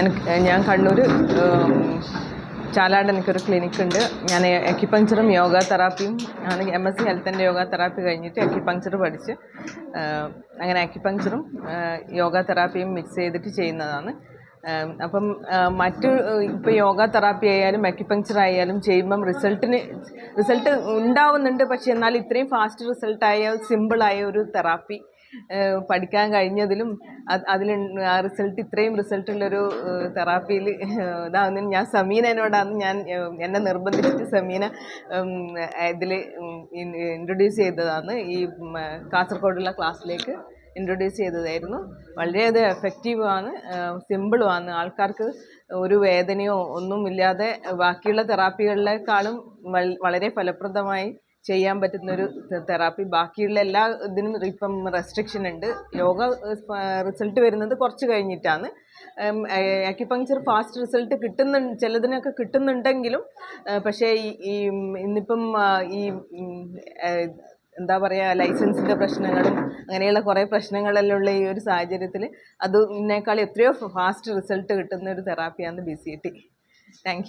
എനിക്ക് ഞാൻ കണ്ണൂർ ചാലാട് എനിക്കൊരു ക്ലിനിക്ക് ഉണ്ട് ഞാൻ അക്യുപങ്ചറും യോഗ തെറാപ്പിയും ആണ്. M S C health and yoga therapy കഴിഞ്ഞിട്ട് അക്യുപങ്ചർ പഠിച്ച് അങ്ങനെ അക്യുപങ്ചറും ആ, യോഗ തെറാപ്പിയും മിക്സ് ചെയ്തിട്ട് ചെയ്യുന്നതാണ്. അപ്പം മറ്റ് ഇപ്പോൾ യോഗ തെറാപ്പി ആയാലും അക്യുപങ്ചർ ആയാലും ചെയ്യുമ്പം റിസൾട്ടിന് റിസൾട്ട് ഉണ്ടാവുന്നുണ്ട്. പക്ഷേ എന്നാൽ ഇത്രയും ഫാസ്റ്റ് റിസൾട്ടായ സിമ്പിളായ ഒരു തെറാപ്പി പഠിക്കാൻ കഴിഞ്ഞതിലും അത് അതിൽ ആ റിസൾട്ട് ഇത്രയും റിസൾട്ടുള്ളൊരു തെറാപ്പിയിൽ ഇതാവുന്നതിന് ഞാൻ സമീനോടാണ് ഞാൻ എന്നെ നിർബന്ധിച്ചിട്ട് സമീന ഇതിൽ ഇൻട്രൊഡ്യൂസ് ചെയ്തതാണ് ഈ കാസർഗോഡുള്ള ക്ലാസ്സിലേക്ക് ഇൻട്രൊഡ്യൂസ് ചെയ്തതായിരുന്നു. വളരെയധികം എഫക്റ്റീവാണ് സിമ്പിളുമാണ് ആൾക്കാർക്ക് ഒരു വേദനയോ ഒന്നുമില്ലാതെ ബാക്കിയുള്ള തെറാപ്പികളിലേക്കാളും വളരെ ഫലപ്രദമായി ചെയ്യാൻ പറ്റുന്നൊരു തെറാപ്പി ബാക്കിയുള്ള എല്ലാ ഇതിനും ഇപ്പം റെസ്ട്രിക്ഷൻ ഉണ്ട്. യോഗ റിസൾട്ട് വരുന്നത് കുറച്ച് കഴിഞ്ഞിട്ടാണ്. അക്യുപങ്ചർ ഫാസ്റ്റ് റിസൾട്ട് കിട്ടുന്നു ചിലതിനൊക്കെ കിട്ടുന്നുണ്ടെങ്കിലും പക്ഷേ ഈ ഇന്നിപ്പം ഈ എന്താ പറയുക ലൈസൻസിന്റെ പ്രശ്നങ്ങളും അങ്ങനെയുള്ള കുറേ പ്രശ്നങ്ങളെല്ലാം ഉള്ള ഈ ഒരു സാഹചര്യത്തിൽ അതിനേക്കാൾ എത്രയോ ഫാസ്റ്റ് റിസൾട്ട് കിട്ടുന്ന ഒരു തെറാപ്പിയാണ് ബി സി ടി താങ്ക്